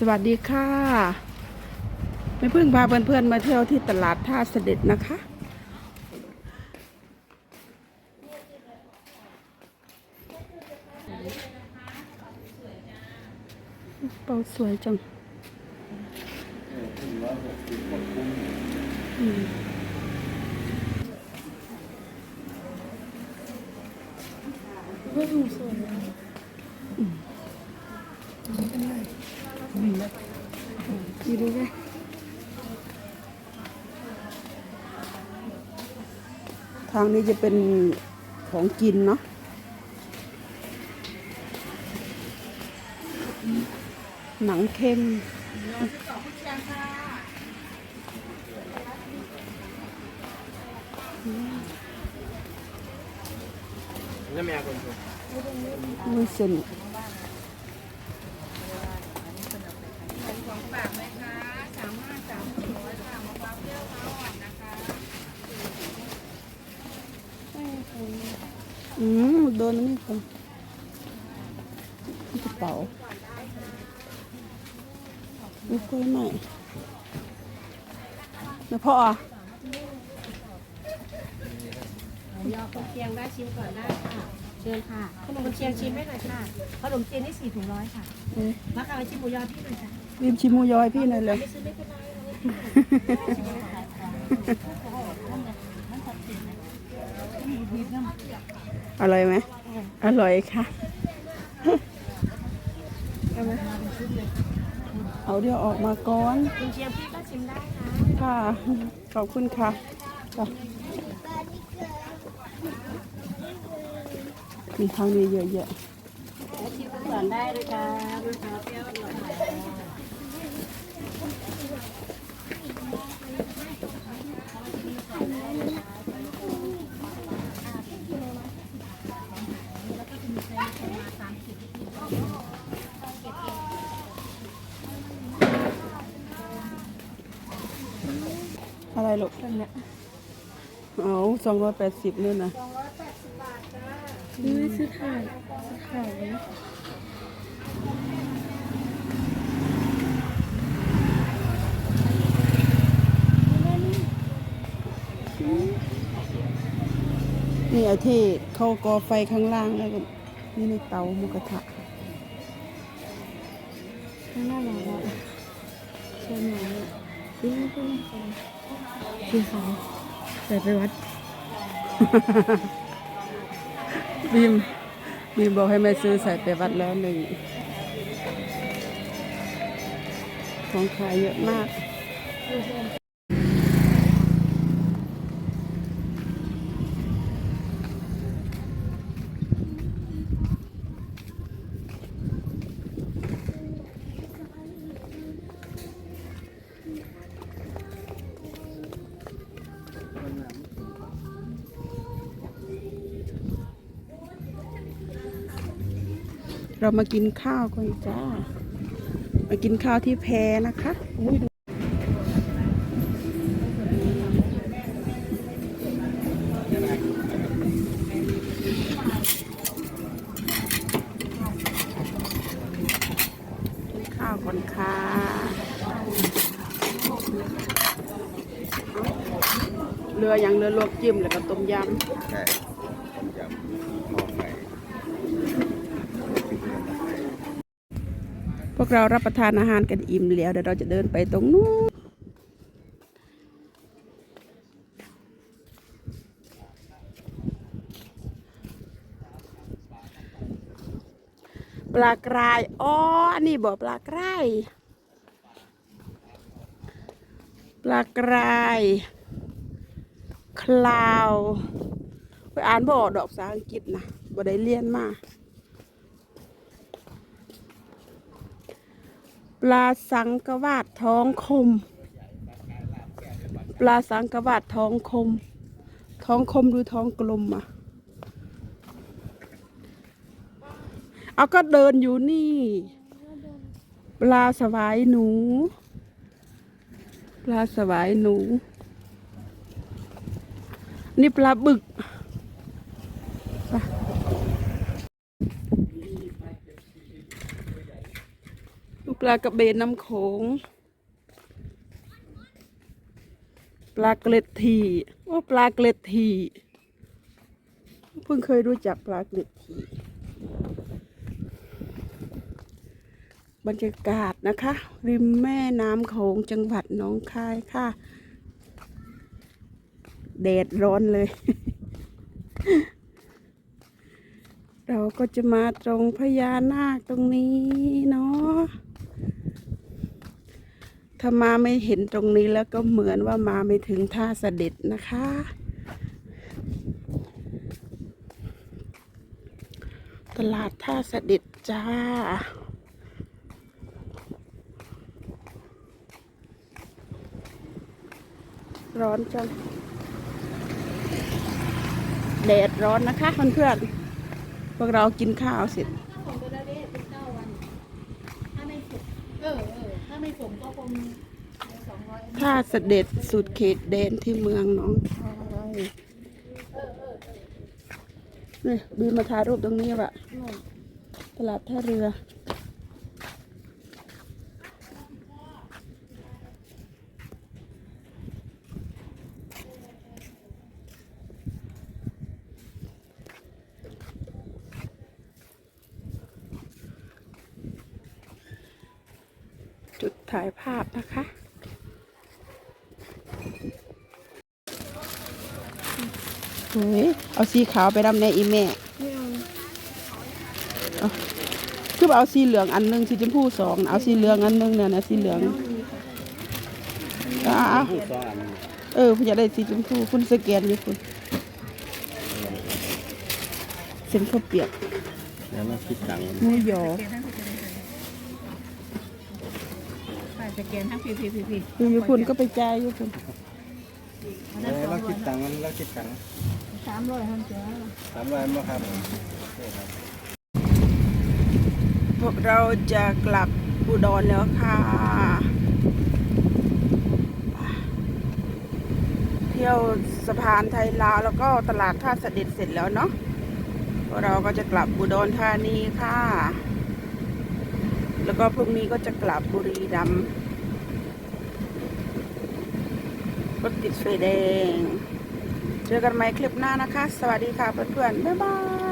สวัสดีค่ะไม่เพิ่งพาเพื่อนๆมาเที่ยวที่ตลาดท่าเสด็จนะคะ เปาสวยจังอืมดี อยู่ดูไหมทางนี้จะเป็นของกินเนาะหนังเค็มน้ำยาคนชมวุ้นเส้น อืมโดนนี่คนกระเป๋าไม่ค่อยใหม่แล้วพ่ออะยอคนเชียงได้ชิมก่อนได้ค่ะ เชิญค่ะขนมเชียงชิมให้หน่อยค่ะขนมเชียงนี่สี่ถุงร้อยค่ะเอ๊ะมาค่ะมาชิมหมูยอพี่หน่อยค่ะรีบชิมหมูยอยพี่หน่อยเลยไม่ซื้อไม่เป็นไร อร่อยไหมอร่อยค่ะเอาไหมเอาเดี๋ยวออกมาก่อนคุณเชียงพี่ก็ชิมได้ค่ะค่ะ ขอบคุณค่ะจ้ะมีทางนี้เยอะแยะชิมก่อนได้เลยค่ะมะพร้าวเปรี้ยวอร่อย อะไรลูกนั่นเนี่ยเอาสองร้อยแปดสิบนี่นะนี่ซื้อถ่ายซื้อถ่ายนี่ไอ้ที่เขาก่อไฟข้างล่างแล้วก็นี่ในเตาหมุกระทะข้างหน้าหนาวเชิญหน่อยซื้อไม่เป็ พี่เขาใส่ไปวัดบีมบีมบอกให้แม่ซื้อใส่ไปวัดแล้วหนึ่งของขายเยอะมาก เรามากินข้าวกันจ้า มากินข้าวที่แพนะคะอุ้ยดูข้าวก่อนค่ะเรืออย่างเรือลวกจิ้มแล้วก็ต้มยำ ใช่ต้มยำหม้อไฟ พ วกเรารับประทานอาหารกันอิ่มแล้ว เดี๋ยวเราจะเดินไปตรงนู้นปลากรายอ๋ออันนี้บอกปลากราย ปลากราย คลาว ไปอ่านบออดอกภาษาอังกฤษนะบ่ได้เรียนมา ลาสังกวาดท้องคม ปลาสังกวาดท้องคม ท้องคมดูท้องกลมอะ เอาก็เดินอยู่นี่ ปลาสวายหนู ปลาสวายหนู นี่ปลาบึก ลูกปลากระเบนน้ำโขงปลาเกล็ดทีว่าปลาเกล็ดทีเพิ่งเคยรู้จักปลาเกล็ดทีบรรยากาศนะคะ ริมแม่น้ำโขงจังหวัดหนองคายค่ะแดดร้อนเลย เราก็จะมาตรงพญานาคตรงนี้เนาะ ถ้ามาไม่เห็นตรงนี้แล้วก็เหมือนว่ามาไม่ถึงท่าเสด็จนะคะ ตลาดท่าเสด็จจ้าร้อนจังแดดร้อนนะคะเพื่อนๆพวกเรากินข้าวเสร็จเออาไม่ส่งก็คงสองร้อยท่าเสด็จสุดเขตแดนที่เมืองหน้องคายนี่บีมาถ่ายรูปตรงนี้ว่ะ ตลาดท่าเรือ จุดถ่ายภาพนะคะเฮ้ยเอาสีขาวไปดำในอีแม่ไม่เอาคือเอาสีเหลืองอันหนึงสีชมพูสองเอาสีเหลืองอันหนึงเนี่ยนะสีเหลืองอ่าผู้ซ้อนเออคุณอยากได้สีชมพูคุณสแกนอยู่คุณเส้นข้าวเปียกแล้วมาคิดตังค์หมูหยอ สแกนทั้งพีพีพีพีอยู่อยู่คุณก็ไปจ่ายอยู่คุณแล้วเราคิดตังค์มันเราคิดตังค์สามร้อยห้าสิบสามร้อยมั้งครับพวกเราจะกลับอุดรแล้วค่ะเที่ยวสะพานไทยลาวแล้วก็ตลาดท่าเสด็จเสร็จแล้วเนาะพวกเราก็จะกลับอุดรธานีค่ะ แล้วก็พรุ่งนี้ก็จะกลับบุรีรัมย์ร ถติดไฟแดง เจอกันใหม่คลิปหน้านะคะ สวัสดีค่ะเพื่อนๆ บ๊ายบาย